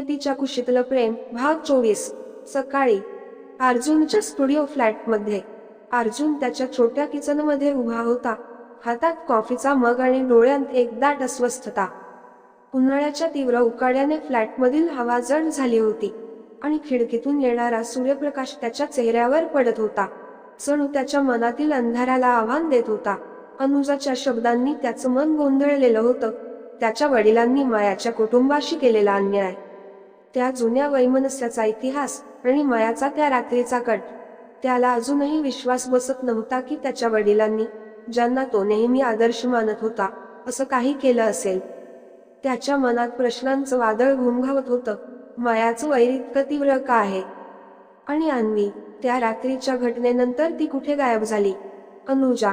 नियतीच्या कुशीतलं प्रेम भाग चोवीस. सकाळी अर्जुनच्या स्टुडिओ फ्लॅटमध्ये अर्जुन त्याच्या छोट्या किचनमध्ये उभा होता. हातात कॉफीचा मग आणि डोळ्यांत एक दाट अस्वस्थता. उन्हाळ्याच्या तीव्र उकाड्याने फ्लॅटमधील हवा जड झाली होती. आणि खिडकीतून येणारा सूर्यप्रकाश त्याच्या चेहऱ्यावर पडत होता. जणू त्याच्या मनातील अंधाराला आव्हान देत होता. अनुजाच्या शब्दांनी त्याचं मन गोंधळलेलं होतं. त्याच्या वडिलांनी मायाच्या कुटुंबाशी केलेला अन्याय. त्या जुन्या वैमनस्याचा इतिहास आणि मायाचा त्या रात्रीचा कट. त्याला अजूनही विश्वास बसत नव्हता की त्याच्या वडिलांनी ज्यांना तो नेहमी आदर्श मानत होता असं काही केलं असेल. त्याच्या मनात प्रश्नांचं वादळ घुमघावत होतं मायाचं वैर इतकं तीव्र का आहे? आणि अन्वी त्या रात्रीच्या घटनेनंतर ती कुठे गायब झाली? अनुजा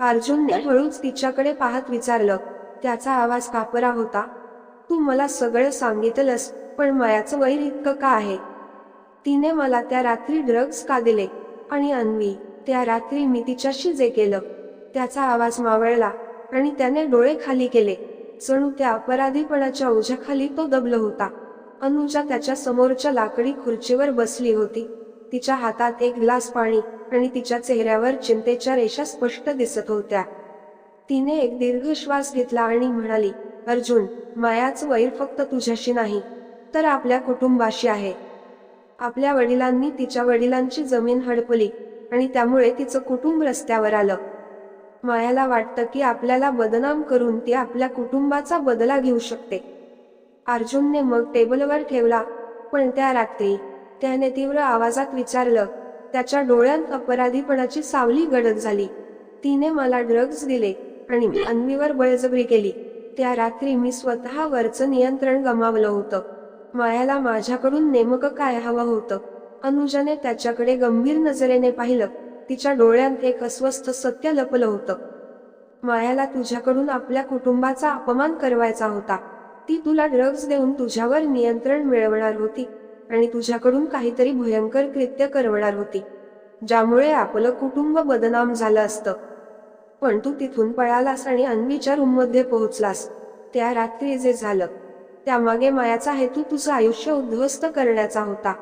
अर्जुनने हळूच तिच्याकडे पाहत विचारलं त्याचा आवाज कापरा होता? तू मला सगळं सांगितलंस पण मायाचं वैर इतकं का आहे? तिने मला त्या रात्री ड्रग्ज का दिले? आणि अन्वी त्या रात्री मी तिच्याशी जे केलं त्याचा आवाज मावळला आणि त्याने डोळे खाली केले. जणू त्या अपराधीपणाच्या ओझ्याखाली तो दबलो होता. अनुजा त्याच्या समोरच्या लाकडी खुर्चीवर बसली होती. तिच्या हातात एक ग्लास पाणी आणि तिच्या चेहऱ्यावर चिंतेच्या रेषा स्पष्ट दिसत होत्या. तिने एक दीर्घ श्वास घेतला आणि म्हणाली अर्जुन मायाचं वैर फक्त तुझ्याशी नाही. तर आपल्या कुटुंबाशी आहे. आपल्या वडिलांनी तिच्या वडिलांची जमीन हडपली आणि त्यामुळे तिचं कुटुंब रस्त्यावर आलं. मायाला वाटतं की आपल्याला बदनाम करून ती आपल्या कुटुंबाचा बदला घेऊ शकते. अर्जुनने मग टेबलवर ठेवला पण त्या रात्री त्याने तीव्र आवाजात विचारलं त्याच्या डोळ्यात अपराधीपणाची सावली गडद झाली. तिने मला ड्रग्ज दिले आणि मी अन्वीवर बळजबरी केली. त्या रात्री मी स्वतः वरचं नियंत्रण गमावलं होतं. मायाला माझ्याकडून नेमकं काय हवं होतं? अनुजाने त्याच्याकडे गंभीर नजरेने पाहिलं. तिच्या डोळ्यात एक अस्वस्थ सत्य लपलं होतं. मायाला तुझ्याकडून आपल्या कुटुंबाचा अपमान करवायचा होता. ती तुला ड्रग्ज देऊन तुझ्यावर नियंत्रण मिळवणार होती आणि तुझ्याकडून काहीतरी भयंकर कृत्य करवणार होती ज्यामुळे आपलं कुटुंब बदनाम झालं असतं. पण तू तिथून पळालास आणि अन्वीच्या रूममध्ये पोहोचलास. त्या रात्री जे झालं त्यामागे मायाचा हेतू तुझं आयुष्य उद्ध्वस्त करण्याचा होता.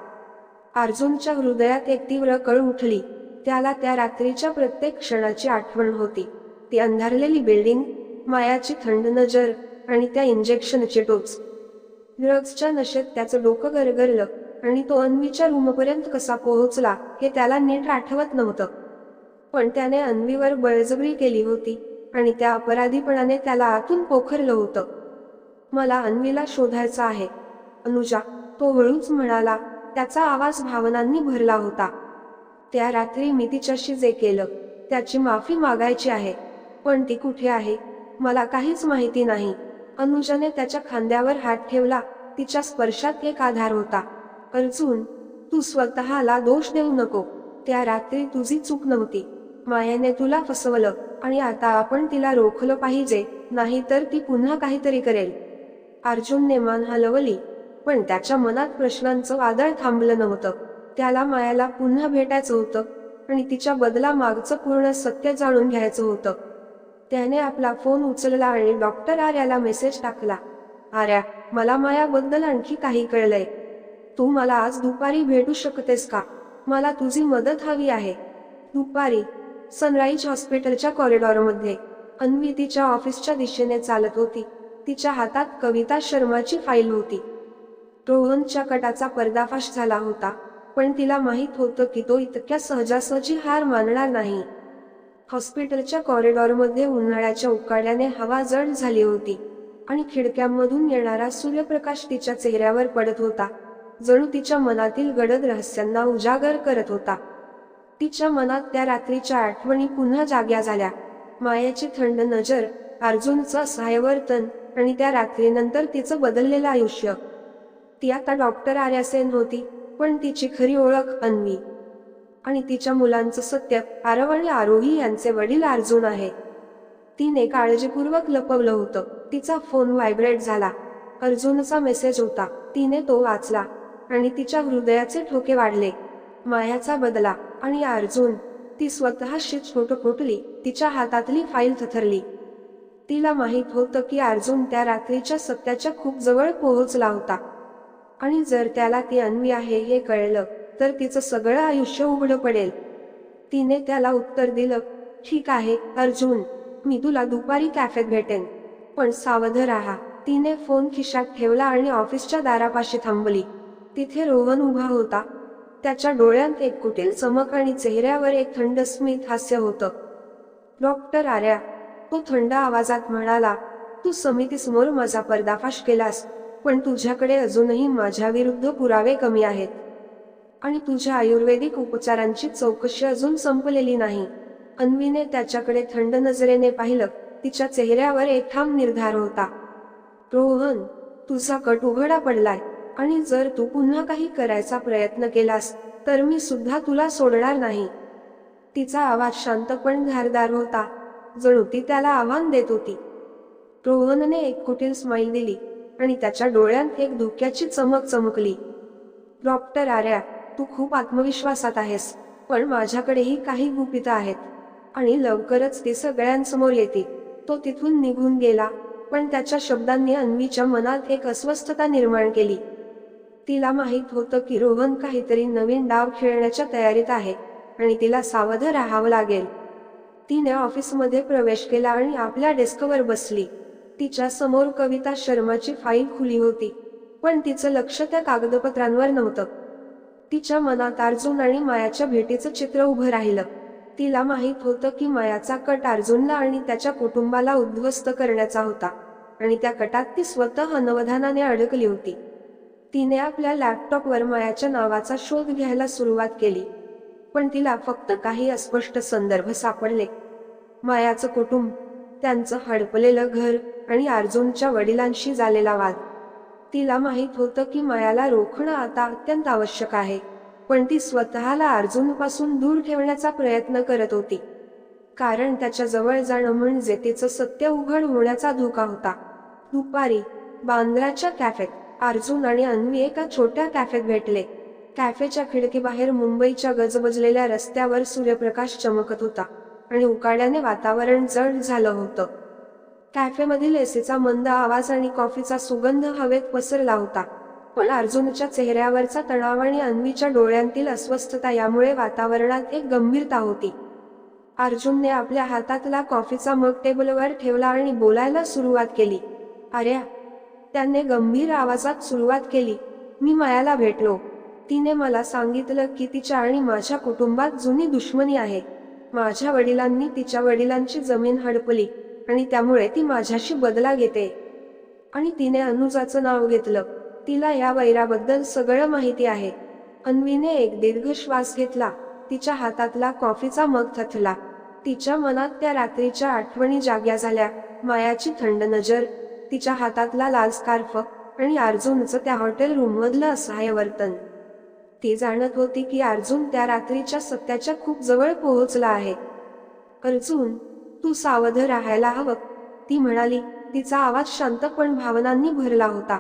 अर्जुनच्या हृदयात एक तीव्र कळ उठली. त्याला त्या रात्रीच्या प्रत्येक क्षणाची आठवण होती. ती अंधारलेली बिल्डिंग मायाची थंड नजर आणि त्या इंजेक्शनचे टोच. ड्रग्सच्या नशेत त्याचं डोकं गरगरलं आणि तो अन्वीच्या रूमपर्यंत कसा पोहोचला हे त्याला नीट आठवत नव्हतं. पण त्याने अन्वीवर बळजबरी केली होती आणि त्या अपराधीपणाने त्याला आतून पोखरलं होतं. मला अन्वीला शोधायचा आहे. अनुजा तो हळूच म्हणाला त्याचा आवाज भावनांनी भरला होता. त्या रात्री मी तिच्याशी जे केलं त्याची माफी मागायची आहे. पण ती कुठे आहे मला काहीच माहिती नाही. अनुजाने त्याच्या खांद्यावर हात ठेवला तिच्या स्पर्शात एक आधार होता. अर्जुन तू स्वतःला दोष देऊ नको. त्या रात्री तुझी चूक नव्हती. मायाने तुला फसवलं आणि आता आपण तिला रोखलं पाहिजे नाहीतर ती पुन्हा काहीतरी करेल. अर्जुनने मान हलवली पण त्याच्या मनात प्रश्नांचं वादळ थांबलं नव्हतं. त्याला मायाला पुन्हा भेटायचं होतं आणि तिच्या बदला मागचं पूर्ण सत्य जाणून घ्यायचं होतं. त्याने आपला फोन उचलला आणि डॉक्टर आर्याला मेसेज टाकला आर्या मला मायाबद्दल आणखी काही कळलंय. तू मला आज दुपारी भेटू शकतेस का? मला तुझी मदत हवी आहे. दुपारी सनराईज हॉस्पिटलच्या कॉरिडॉरमध्ये. अन्वी तिच्या ऑफिसच्या दिशेने चालत होती. तिच्या हातात कविता शर्माची फाईल होती रोहनच्या कटाचा पर्दाफाश झाला होता पण तिला माहीत होतं की तो इतक्या सहजासहजी हार मानणार नाही. हॉस्पिटलच्या कॉरिडॉरमध्ये उन्हाळ्याच्या उकाड्याने हवा जड झाली होती आणि खिडक्यांमधून येणारा सूर्यप्रकाश तिच्या चेहऱ्यावर पडत होता जणू तिच्या मनातील गडद रहस्यांना उजागर करत होता. तिच्या मनात त्या रात्रीच्या आठवणी पुन्हा जाग्या झाल्या. मायाची थंड नजर अर्जुनचं असहाय वर्तन आणि त्या रात्रीनंतर तिचं बदललेलं आयुष्य. ती आता डॉक्टर आर्यासेन होती पण तिची खरी ओळख अन्वी. आणि तिच्या मुलांचं सत्य आरव आणि आरोही यांचे वडील अर्जुन आहे. तिने काळजीपूर्वक लपवलं होतं. तिचा फोन व्हायब्रेट झाला. अर्जुनचा मेसेज होता. तिने तो वाचला. आणि तिच्या हृदयाचे ठोके वाढले. मायाचा बदला. आणि अर्जुन ती स्वतःशी छोट फुटली. तिच्या हातातली फाईल थथरली तिला माहीत होतं की अर्जुन त्या रात्रीच्या सत्याच्या खूप जवळ पोहोचला होता. आणि जर त्याला ती अन्वी आहे हे कळलं तर तिचं सगळं आयुष्य उघडं पडेल. तिने त्याला उत्तर दिलं ठीक आहे अर्जुन मी तुला दुपारी कॅफेत भेटेन. पण सावध राहा. तिने फोन खिशात ठेवला आणि ऑफिसच्या दारापाशी थांबली. तिथे रोहन उभा होता. त्याच्या डोळ्यात एक कुटील चमक आणि चेहऱ्यावर एक थंड स्मित हास्य होतं. डॉक्टर आर्या तो थंड आवाजात म्हणाला तू समितीसमोर माझा पर्दाफाश केलास पण तुझ्याकडे अजूनही माझ्याविरुद्ध पुरावे कमी आहेत. आणि तुझ्या आयुर्वेदिक उपचारांची चौकशी अजून संपलेली नाही अन्वीने त्याच्याकडे थंड नजरेने पाहिलं तिच्या चेहऱ्यावर एक ठाम निर्धार होता. रोहन तुझा कट उघडा पडलाय आणि जर तू पुन्हा काही करायचा प्रयत्न केलास तर मी सुद्धा तुला सोडणार नाही तिचा आवाज शांत पण धारदार होता. जणू ती त्याला आव्हान देत होती. रोहनने एक कुटील स्माईल दिली आणि त्याच्या डोळ्यात एक धोक्याची चमक चमकली. डॉक्टर आर्या तू खूप आत्मविश्वासात आहेस पण माझ्याकडेही काही गुपितं आहेत आणि लवकरच ते सगळ्यांसमोर येतील. तो तिथून निघून गेला पण त्याच्या शब्दांनी अन्वीच्या मनात एक अस्वस्थता निर्माण केली. तिला माहीत होतं की रोहन काहीतरी नवीन डाव खेळण्याच्या तयारीत आहे आणि तिला सावध राहावं लागेल. तिने ऑफिसमध्ये प्रवेश केला आणि आपल्या डेस्कवर बसली. तिच्या समोर कविता शर्माची फाईल खुली होती. पण तिचं लक्ष त्या कागदपत्रांवर नव्हतं. तिच्या मनात अर्जुन आणि मायाच्या भेटीचं चित्र उभं राहिलं. तिला माहीत होतं की मायाचा कट अर्जुनला आणि त्याच्या कुटुंबाला उद्ध्वस्त करण्याचा होता. आणि त्या कटात ती स्वतः अनवधानाने अडकली होती. तिने आपल्या लॅपटॉपवर मायाच्या नावाचा शोध घ्यायला सुरुवात केली. पण तिला फक्त काही अस्पष्ट संदर्भ सापडले. मायाचं कुटुंब त्यांचं हडपलेलं घर आणि अर्जुनच्या वडिलांशी झालेला वाद. तिला माहीत होतं की मायाला रोखणं आता अत्यंत आवश्यक आहे पण ती स्वतःला अर्जुनपासून दूर ठेवण्याचा प्रयत्न करत होती. कारण त्याच्याजवळ जाणं म्हणजे तिचं सत्य उघड होण्याचा धोका होता. दुपारी बांद्राच्या कॅफेत अर्जुन आणि अन्वी एका छोट्या कॅफेत भेटले. कॅफेच्या खिडकीबाहेर मुंबईच्या गजबजलेल्या रस्त्यावर सूर्यप्रकाश चमकत होता आणि उकाड्याने वातावरण जड झालं होतं. कॅफेमधील एसीचा मंद आवाज आणि कॉफीचा सुगंध हवेत पसरला होता. पण अर्जुनच्या चेहऱ्यावरचा तणाव आणि अन्वीच्या डोळ्यांतील अस्वस्थता यामुळे वातावरणात एक गंभीरता होती. अर्जुनने आपल्या हातातला कॉफीचा मग टेबलवर ठेवला आणि बोलायला सुरुवात केली. अरे त्याने गंभीर आवाजात सुरुवात केली. मी मायाला भेटलो. तिने मला सांगितलं की तिच्या आणि माझ्या कुटुंबात जुनी दुश्मनी आहे. माझ्या वडिलांनी तिच्या वडिलांची जमीन हडपली आणि त्यामुळे ती माझ्याशी बदला घेते. आणि तिने अनुजाचं नाव घेतलं. तिला या वैराबद्दल सगळं माहिती आहे. अन्वीने एक दीर्घ श्वास घेतला. तिच्या हातातला कॉफीचा मग थथला तिच्या मनात त्या रात्रीच्या आठवणी जाग्या झाल्या. मायाची थंड नजर तिच्या हातातला लाल स्कार्फ आणि अर्जुनचं त्या हॉटेल रूममधलं असहाय्य वर्तन ती जाणत होती की अर्जुन त्या रात्रीच्या सत्याच्या खूप जवळ पोहोचला आहे. अर्जुन तू सावध राहायला हवं. ती म्हणाली तिचा आवाज शांत पण भावनांनी भरला होता.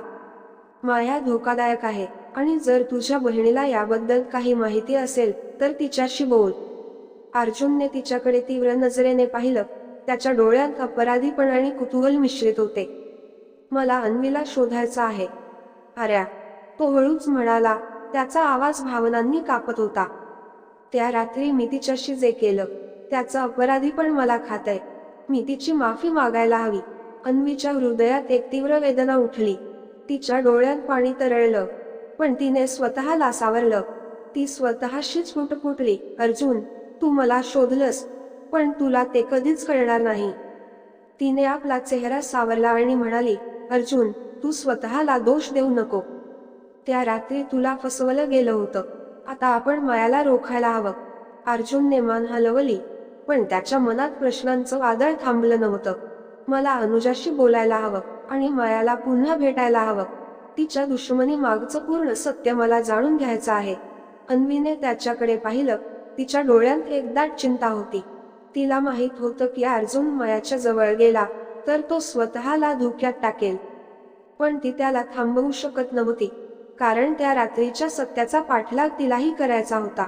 माया धोकादायक आहे आणि जर तुझ्या बहिणीला याबद्दल काही माहिती असेल तर तिच्याशी बोल. अर्जुनने तिच्याकडे तीव्र नजरेने पाहिलं. त्याच्या डोळ्यात अपराधीपण आणि कुतूहल मिश्रित होते. मला अन्वीला शोधायचा आहे. अऱ्या तो हळूच म्हणाला त्याचा आवाज भावनांनी कापत होता. त्या रात्री मी तिच्याशी जे केलं त्याचं अपराधी पण मला खातय मी तिची माफी मागायला हवी. अन्वीच्या हृदयात एक तीव्र वेदना उठली. तिच्या डोळ्यात पाणी तरळलं. पण तिने स्वतःला सावरलं. ती स्वतःशीच फुटफुटली अर्जुन तू मला शोधलंस पण तुला ते कधीच कळणार नाही. तिने आपला चेहरा सावरला आणि म्हणाली अर्जुन तू स्वतःला दोष देऊ नको. त्या रात्री तुला फसवलं गेलं होतं. आता आपण मायाला रोखायला हवं. अर्जुनने मान हलवली पण त्याच्या मनात प्रश्नांचं वादळ थांबलं नव्हतं. मला अनुजाशी बोलायला हवं आणि मायाला पुन्हा भेटायला हवं. तिच्या दुश्मनी मागचं पूर्ण सत्य मला जाणून घ्यायचं आहे. अन्वीने त्याच्याकडे पाहिलं तिच्या डोळ्यात एकदाट चिंता होती. तिला माहीत होतं की अर्जुन मायाच्या जवळ गेला तर तो स्वतःला धोक्यात टाकेल. पण ती त्याला थांबवू शकत नव्हती. कारण त्या रात्रीच्या सत्याचा पाठलाग तिलाही करायचा होता.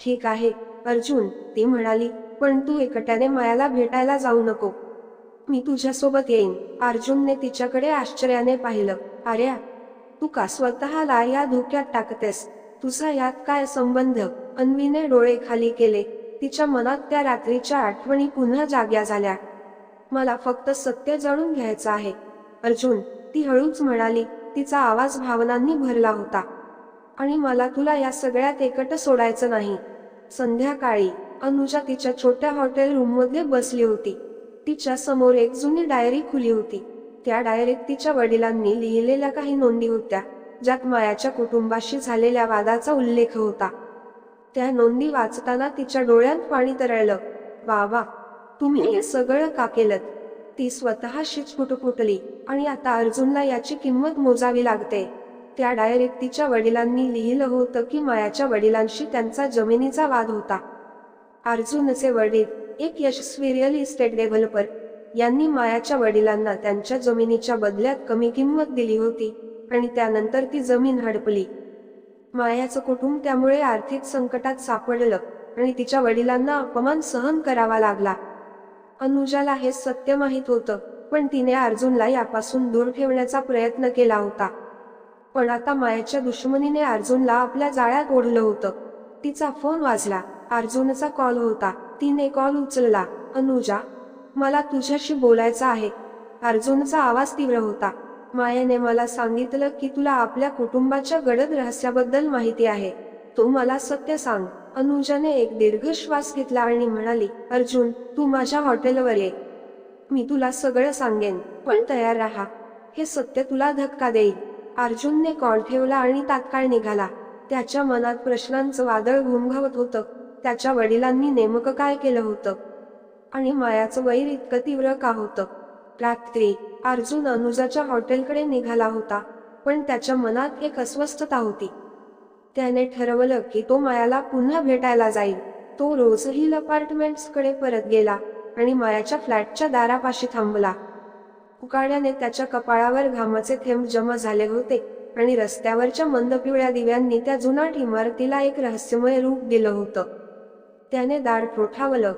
ठीक आहे अर्जुन ती म्हणाली पण तू एकट्याने मायाला भेटायला जाऊ नको. मी तुझ्यासोबत येईन. अर्जुनने तिच्याकडे आश्चर्याने पाहिलं. आर्या तू का स्वतःला या धोक्यात टाकतेस? तुझा यात काय संबंध? अन्वीने डोळे खाली केले. तिच्या मनात त्या रात्रीच्या आठवणी पुन्हा जाग्या झाल्या. मला फक्त सत्य जाणून घ्यायचं आहे. अर्जुन ती हळूच म्हणाली तिचा आवाज भावनांनी भरला होता. आणि मला तुला या सगळ्यात एकट सोडायचं नाही संध्याकाळी अनुजा तिच्या छोट्या हॉटेल रूममध्ये बसली होती. तिच्या समोर एक जुनी डायरी खुली होती. त्या डायरीत तिच्या वडिलांनी लिहिलेल्या काही नोंदी होत्या ज्यात मायाच्या कुटुंबाशी झालेल्या वादाचा उल्लेख होता. त्या नोंदी वाचताना तिच्या डोळ्यात पाणी तरळलं. बाबा तुम्ही हे सगळं का केलं ती स्वतःशीच फुटफुटली आणि आता अर्जुनला याची किंमत मोजावी लागते. त्या डायरेक्ट तिच्या वडिलांनी लिहिलं होतं की मायाच्या वडिलांशी त्यांचा जमिनीचा वाद होता. अर्जुनचे वडील एक यशस्वी रिअल इस्टेट डेव्हलपर यांनी मायाच्या वडिलांना त्यांच्या जमिनीच्या बदल्यात कमी किंमत दिली होती आणि त्यानंतर ती जमीन हडपली. मायाचं कुटुंब त्यामुळे आर्थिक संकटात सापडलं आणि तिच्या वडिलांना अपमान सहन करावा लागला. अनुजाला हे सत्य माहीत होतं. पण तिने अर्जुनला यापासून दूर ठेवण्याचा प्रयत्न केला होता. पण आता मायाच्या दुश्मनीने अर्जुनला आपल्या जाळ्यात ओढलं होतं. तिचा फोन वाजला. अर्जुनचा कॉल होता. तिने कॉल उचलला. अनुजा मला तुझ्याशी बोलायचं आहे. अर्जुनचा आवाज तीव्र होता. मायाने मला सांगितलं की तुला आपल्या कुटुंबाच्या गडद रहस्याबद्दल माहिती आहे. तू मला सत्य सांग. अनुजाने एक दीर्घ श्वास घेतला आणि म्हणाली अर्जुन तू माझ्या हॉटेलवर ये. मी तुला सगळं सांगेन पण तयार राहा. हे सत्य तुला धक्का देईल. अर्जुनने कॉल ठेवला आणि तात्काळ निघाला. त्याच्या मनात प्रश्नांचं वादळ घुमघावत होतं. त्याच्या वडिलांनी नेमकं काय केलं होतं? आणि मायाचं वैर इतकं तीव्र का होतं? रात्री अर्जुन अनुजाच्या हॉटेलकडे निघाला होता पण त्याच्या मनात एक अस्वस्थता होती. त्याने ठरवलं की तो मायाला पुन्हा भेटायला जाईल. तो रोज हिल परत गेला. आणि मायाच्या फ्लॅटच्या दारापाशी थांबला. उकाड्याने त्याच्या कपाळावर घामाचे थेंब जमा झाले होते आणि रस्त्यावरच्या मंद पिवळ्या दिव्यांनी त्या जुनाट इमारतीला एक रहस्यमय रूप दिलं होतं. त्याने दार ठोठावलं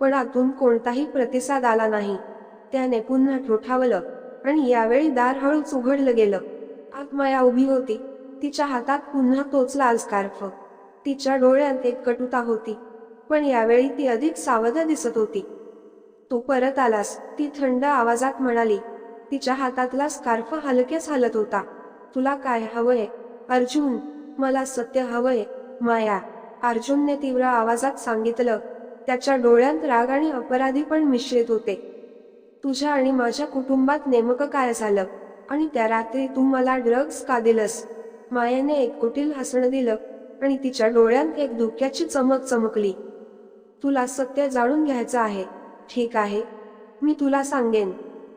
पण आतून कोणताही प्रतिसाद आला नाही. त्याने पुन्हा ठोठावलं आणि यावेळी दार हळूच उघडलं गेलं. आत्माया उभी होती. तिच्या हातात पुन्हा तोच लाल स्कार्फ तिच्या डोळ्यात एक कटुता होती पण यावेळी ती अधिक सावध दिसत होती. तू परत आलास. ती थंड आवाजात म्हणाली तिच्या हातातला स्कार्फ हलकेच हलत होता. तुला काय हवंय? अर्जुन मला सत्य हवंय. माया. अर्जुनने तीव्र आवाजात सांगितलं. त्याच्या डोळ्यात राग आणि अपराधी पण मिश्रित होते. तुझ्या आणि माझ्या कुटुंबात नेमकं काय झालं? आणि त्या रात्री तू मला ड्रग्ज का दिलंस? मायाने एक कुटील हसणं दिलं आणि तिच्या डोळ्यात एक धुक्याची चमक चमकली. तुला सत्य जाणून घ्यायचं आहे. ठीक आहे. मी तुला सांगेन.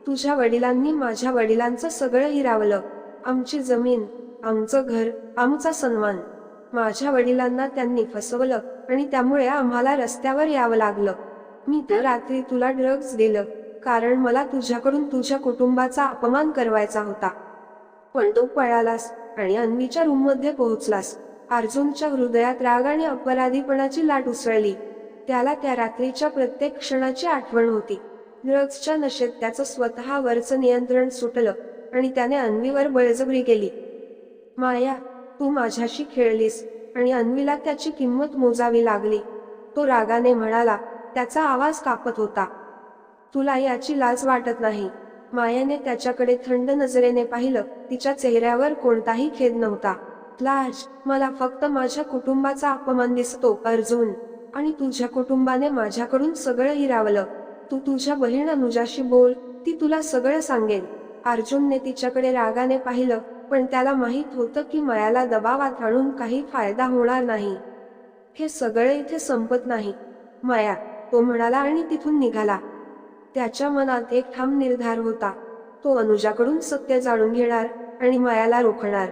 तुझ्या वडिलांनी माझ्या वडिलांचं सगळं हिरावलं. आमची जमीन आमचं घर आमचा सन्मान. माझ्या वडिलांना त्यांनी फसवलं आणि त्यामुळे आम्हाला रस्त्यावर यावं लागलं. मी तर रात्री तुला ड्रग्ज दिलं कारण मला तुझ्याकडून तुझ्या कुटुंबाचा अपमान करवायचा होता. पण तू पळालास आणि अन्वीच्या रूममध्ये पोहोचलास. अर्जुनच्या हृदयात राग आणि अपराधीपणाची लाट उसळली. त्याला त्या रात्रीच्या प्रत्येक क्षणाची आठवण होती. ड्रग्सच्या नशेत त्याचं स्वतःवरचं नियंत्रण सुटलं आणि त्याने अन्वीवर बळजबरी केली. माया तू माझ्याशी खेळलीस आणि अन्वीला त्याची किंमत मोजावी लागली. तो रागाने म्हणाला त्याचा आवाज कापत होता. तुला याची लाज वाटत नाही. मायाने त्याच्याकडे थंड नजरेने पाहिलं तिच्या चेहऱ्यावर कोणताही खेद नव्हता. लाज मला फक्त माझ्या कुटुंबाचा अपमान दिसतो अर्जुन. आणि तुझ्या कुटुंबाने माझ्याकडून सगळं हिरावलं. तू तुझ्या बहीण अनुजाशी बोल ती तुला सगळं सांगेल. अर्जुनने तिच्याकडे रागाने पाहिलं पण त्याला माहीत होतं की मायाला दबावात आणून काही फायदा होणार नाही. हे सगळे इथे संपत नाही. माया तो म्हणाला आणि तिथून निघाला. त्याच्या मनात एक ठाम निर्धार होता. तो अनुजाकडून सत्य जाणून घेणार आणि मायाला रोखणार.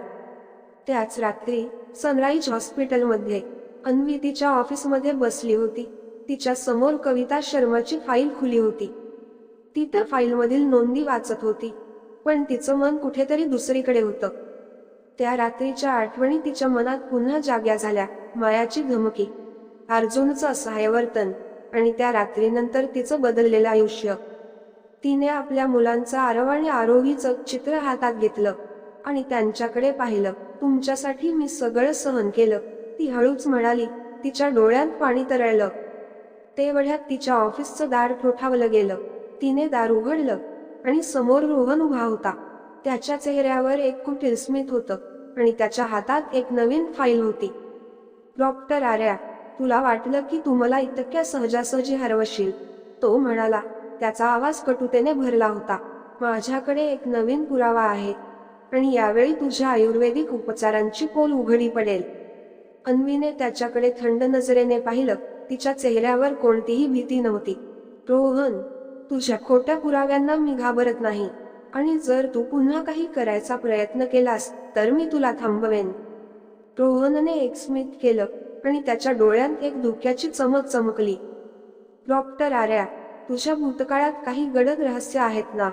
त्याच रात्री सनराईज हॉस्पिटलमध्ये अन्वी तिच्या ऑफिसमध्ये बसली होती. तिच्या समोर कविता शर्माची फाईल खुली होती. ती त्या फाईलमधील नोंदी वाचत होती. पण तिचं मन कुठेतरी दुसरीकडे होतं. त्या रात्रीच्या आठवणी तिच्या मनात पुन्हा जाग्या झाल्या मायाची धमकी. अर्जुनचं असहाय वर्तन आणि त्या रात्रीनंतर तिचं बदललेलं आयुष्य. तिने आपल्या मुलांचं आरव आणि आरोहीचं चित्र हातात घेतलं आणि त्यांच्याकडे पाहिलं तुमच्यासाठी मी सगळं सहन केलं. ती हळूच म्हणाली तिच्या डोळ्यात पाणी तरळलं. तेवढ्यात तिच्या ऑफिसचं दार ठोठावलं गेलं. तिने दार उघडलं आणि समोर रोहन उभा होता. त्याच्या चेहऱ्यावर एक कुटील स्मित होतं आणि त्याच्या हातात एक नवीन फाईल होती. डॉक्टर आर्या तुला वाटलं की तू मला इतक्या सहजासहजी हरवशील. तो म्हणाला. त्याचा आवाज कटुतेने भरला होता. माझ्याकडे एक नवीन पुरावा आहे आणि यावेळी तुझ्या आयुर्वेदिक उपचारांची पोल उघडी पडेल. अन्वीने त्याच्याकडे थंड नजरेने पाहिलं तिच्या चेहऱ्यावर कोणतीही भीती नव्हती. रोहन तुझ्या खोट्या पुराव्यांना मी घाबरत नाही. आणि जर तू पुन्हा काही करायचा प्रयत्न केलास तर मी तुला थांबवेन. रोहनने एक स्मित केलं आणि त्याच्या डोळ्यात एक धोक्याची चमक चमकली. डॉक्टर आर्या तुझ्या भूतकाळात काही गडद रहस्य आहेत ना?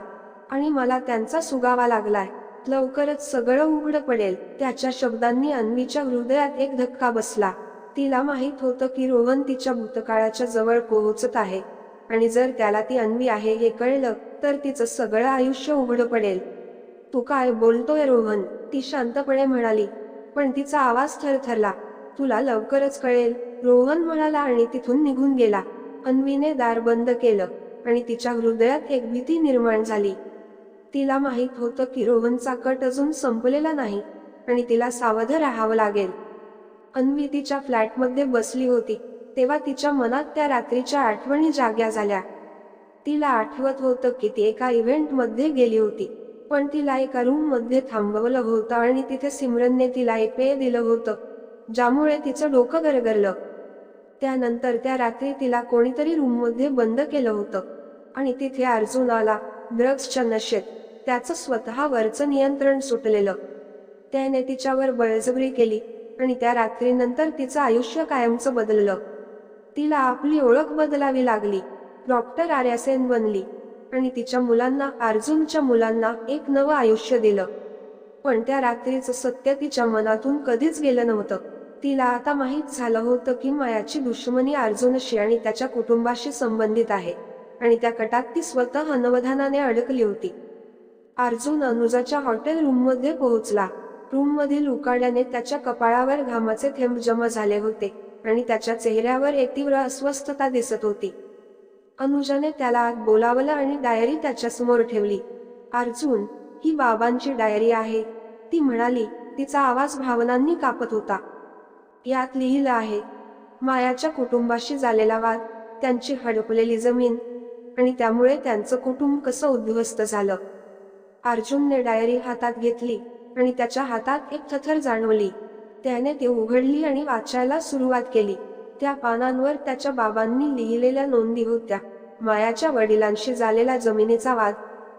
आणि मला त्यांचा सुगावा लागलाय. लवकरच सगळं उघड पडेल. त्याच्या शब्दांनी अन्वीच्या हृदयात एक धक्का बसला. तिला माहीत होतं की रोहन तिच्या भूतकाळाच्या जवळ पोहोचत आहे. आणि जर त्याला ती अन्वी आहे हे कळलं तर तिचं सगळं आयुष्य उघड पडेल. तू काय बोलतोय रोहन? ती शांतपणे म्हणाली. पण तिचा आवाज थरथरला. तुला लवकरच कळेल. रोहन म्हणाला आणि तिथून निघून गेला. अन्वीने दार बंद केलं आणि तिच्या हृदयात एक भीती निर्माण झाली. तिला माहीत होतं की रोहनचा कट अजून संपलेला नाही आणि तिला सावध राहावं लागेल. अन्वी तिच्या फ्लॅटमध्ये बसली होती तेव्हा तिच्या मनात त्या रात्रीच्या आठवणी जाग्या झाल्या. तिला आठवत होतं की ती एका इव्हेंटमध्ये गेली होती पण तिला एका रूममध्ये थांबवलं होतं आणि तिथे सिमरनने तिला एक पेय दिलं होतं ज्यामुळे तिचं डोकं गरगरलं. त्यानंतर त्या रात्री तिला कोणीतरी रूममध्ये बंद केलं होतं आणि तिथे अर्जुन आला ड्रग्सच्या नशेत त्याचं स्वतःवरचं नियंत्रण सुटलेलं. त्याने तिच्यावर बळजबरी केली आणि त्या रात्रीनंतर तिचं आयुष्य कायमचं बदललं. तिला आपली ओळख बदलावी लागली. डॉक्टर आर्यासेन बनली आणि तिच्या मुलांना अर्जुनच्या मुलांना एक नवं आयुष्य दिलं. पण त्या रात्रीचं सत्य तिच्या मनातून कधीच गेलं नव्हतं. तिला आता माहीत झालं होतं की मायाची दुश्मनी अर्जुनशी आणि त्याच्या कुटुंबाशी संबंधित आहे आणि त्या कटात ती स्वतः अनवधानाने अडकली होती. अर्जुन अनुजाच्या हॉटेल रूममध्ये पोहोचला. रूममधील उकाड्याने त्याच्या कपाळावर घामाचे थेंब जमा झाले होते आणि त्याच्या चेहऱ्यावर एक तीव्र अस्वस्थता दिसत होती. अनुजाने त्याला आत बोलावलं आणि डायरी त्याच्यासमोर ठेवली. अर्जुन ही बाबांची डायरी आहे ती म्हणाली. तिचा आवाज भावनांनी कापत होता. यात लिहिलं आहे. मायाच्या कुटुंबाशी झालेला वाद त्यांची हडपलेली जमीन आणि त्यामुळे त्यांचं कुटुंब कसं उद्ध्वस्त झालं? अर्जुनने डायरी हातात घेतली आणि त्याच्या हातात एक थथर जाणवली. त्याने ती उघडली आणि वाचायला सुरुवात केली. त्या पानांवर त्याच्या बाबांनी लिहिलेल्या नोंदी होत्या. मायाच्या वडिलांशी झालेला जमिनीचा वाद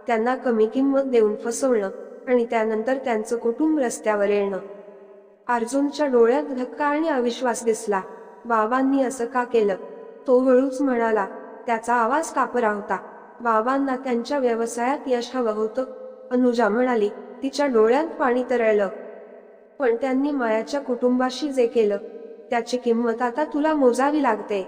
त्यांना कमी किंमत देऊन फसवणं आणि त्यानंतर त्यांचं कुटुंब रस्त्यावर येणं. अर्जुनच्या डोळ्यात धक्का आणि अविश्वास दिसला. बाबांनी असं का केलं? तो हळूच म्हणाला त्याचा आवाज कापरा होता. बाबांना त्यांच्या व्यवसायात यश हवं होतं. अनुजा म्हणाली तिच्या डोळ्यात पाणी तरळलं. पण त्यांनी मायाच्या कुटुंबाशी जे केलं त्याची किंमत आता तुला मोजावी लागते.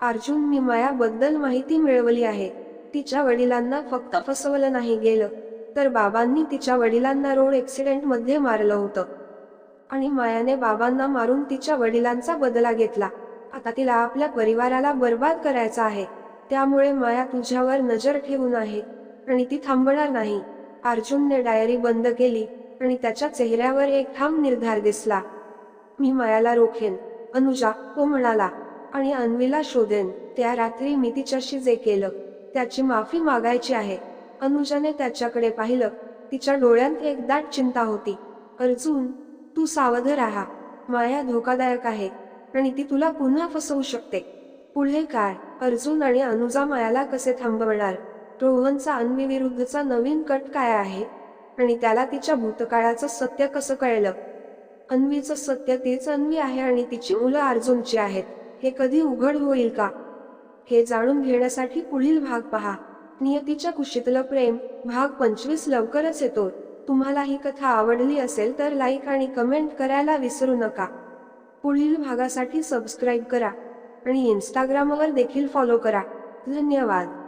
अर्जुन मी मायाबद्दल माहिती मिळवली आहे. तिच्या वडिलांना फक्त फसवलं नाही गेलं तर बाबांनी तिच्या वडिलांना रोड ऍक्सिडेंटमध्ये मारलं होतं. आणि मायाने बाबांना मारून तिच्या वडिलांचा बदला घेतला. आता तिला आपल्या परिवाराला बर्बाद करायचा आहे. त्यामुळे माया तुझ्यावर नजर ठेवून आहे आणि ती थांबणार नाही. अर्जुनने डायरी बंद केली आणि त्याच्या चेहऱ्यावर एक ठाम निर्धार दिसला. मी मायाला रोखेन अनुजा तो म्हणाला. आणि अन्वीला शोधेन त्या रात्री मी तिच्याशी जे केलं त्याची माफी मागायची आहे. अनुजाने त्याच्याकडे पाहिलं. तिच्या डोळ्यांत एक दाट चिंता होती. अर्जुन तू सावध राहा. माया धोकादायक आहे आणि ती तुला पुन्हा फसवू शकते. पुढे काय? अर्जुन आणि अनुजा मायाला कसे थांबवणार? रोहनचा अन्वी विरुद्धचा नवीन कट काय आहे? आणि त्याला तिच्या भूतकाळाचं सत्य कसं कळलं? अन्वीचं सत्य तीच अन्वी आहे आणि तिची मुलं अर्जुनची आहेत. हे कधी उघड होईल का? हे जाणून घेण्यासाठी पुढील भाग पहा. नियतीच्या कुशीतलं प्रेम भाग पंचवीस लवकरच येतो. तुम्हाला ही कथा आवडली असेल तर लाईक आणि कमेंट करायला विसरू नका. पुढील भागासाठी सबस्क्राईब करा आणि इंस्टाग्रामवर देखील फॉलो करा. धन्यवाद.